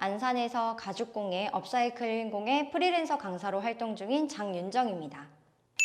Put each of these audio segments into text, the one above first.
안산에서 가죽공예, 업사이클링공예 프리랜서 강사로 활동 중인 장윤정입니다.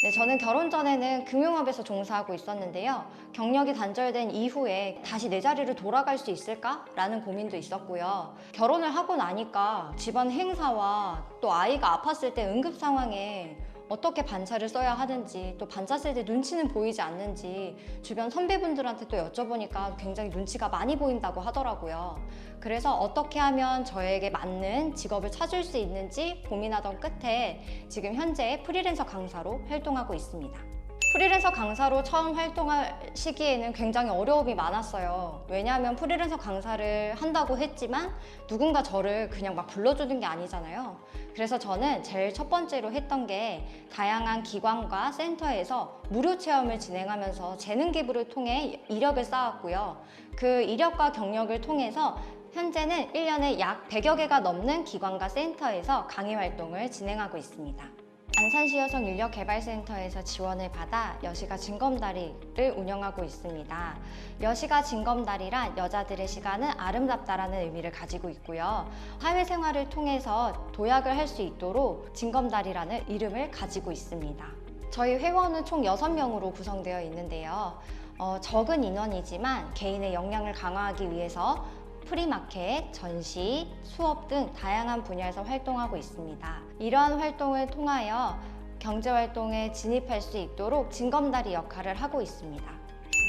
네, 저는 결혼 전에는 금융업에서 종사하고 있었는데요. 경력이 단절된 이후에 다시 내 자리를 돌아갈 수 있을까? 라는 고민도 있었고요. 결혼을 하고 나니까 집안 행사와 또 아이가 아팠을 때 응급 상황에 어떻게 반차를 써야 하는지 또 반차 쓸 때 눈치는 보이지 않는지 주변 선배분들한테 또 여쭤보니까 굉장히 눈치가 많이 보인다고 하더라고요. 그래서 어떻게 하면 저에게 맞는 직업을 찾을 수 있는지 고민하던 끝에 지금 현재 프리랜서 강사로 활동하고 있습니다. 프리랜서 강사로 처음 활동할 시기에는 굉장히 어려움이 많았어요. 왜냐하면 프리랜서 강사를 한다고 했지만 누군가 저를 그냥 막 불러주는 게 아니잖아요. 그래서 저는 제일 첫 번째로 했던 게 다양한 기관과 센터에서 무료 체험을 진행하면서 재능 기부를 통해 이력을 쌓았고요. 그 이력과 경력을 통해서 현재는 1년에 약 100여 개가 넘는 기관과 센터에서 강의 활동을 진행하고 있습니다. 안산시 여성 인력개발센터에서 지원을 받아 여시가 징검다리를 운영하고 있습니다. 여시가 징검다리란 여자들의 시간은 아름답다라는 의미를 가지고 있고요. 사회생활을 통해서 도약을 할 수 있도록 징검다리라는 이름을 가지고 있습니다. 저희 회원은 총 6명으로 구성되어 있는데요. 어, 적은 인원이지만 개인의 역량을 강화하기 위해서 프리마켓, 전시, 수업 등 다양한 분야에서 활동하고 있습니다. 이러한 활동을 통하여 경제활동에 진입할 수 있도록 징검다리 역할을 하고 있습니다.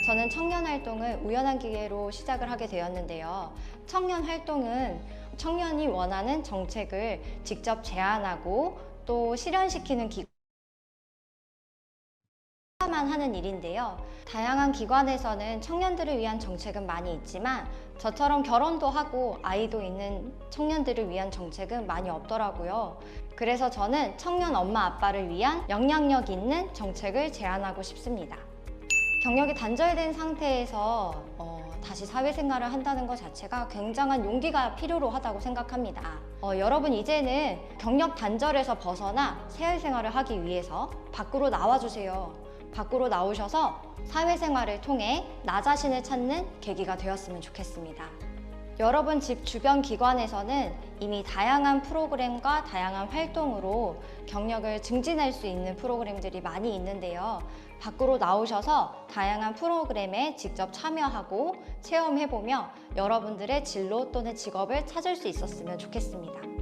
저는 청년 활동을 우연한 기회로 시작을 하게 되었는데요. 청년 활동은 청년이 원하는 정책을 직접 제안하고 또 실현시키는 기 만 하는 일인데요. 다양한 기관에서는 청년들을 위한 정책은 많이 있지만 저처럼 결혼도 하고 아이도 있는 청년들을 위한 정책은 많이 없더라고요. 그래서 저는 청년 엄마 아빠를 위한 영향력 있는 정책을 제안하고 싶습니다. 경력이 단절된 상태에서 어, 다시 사회생활을 한다는 것 자체가 굉장한 용기가 필요로 하다고 생각합니다. 어, 여러분 이제는 경력 단절에서 벗어나 사회생활을 하기 위해서 밖으로 나와주세요. 밖으로 나오셔서 사회생활을 통해 나 자신을 찾는 계기가 되었으면 좋겠습니다. 여러분 집 주변 기관에서는 이미 다양한 프로그램과 다양한 활동으로 경력을 증진할 수 있는 프로그램들이 많이 있는데요. 밖으로 나오셔서 다양한 프로그램에 직접 참여하고 체험해보며 여러분들의 진로 또는 직업을 찾을 수 있었으면 좋겠습니다.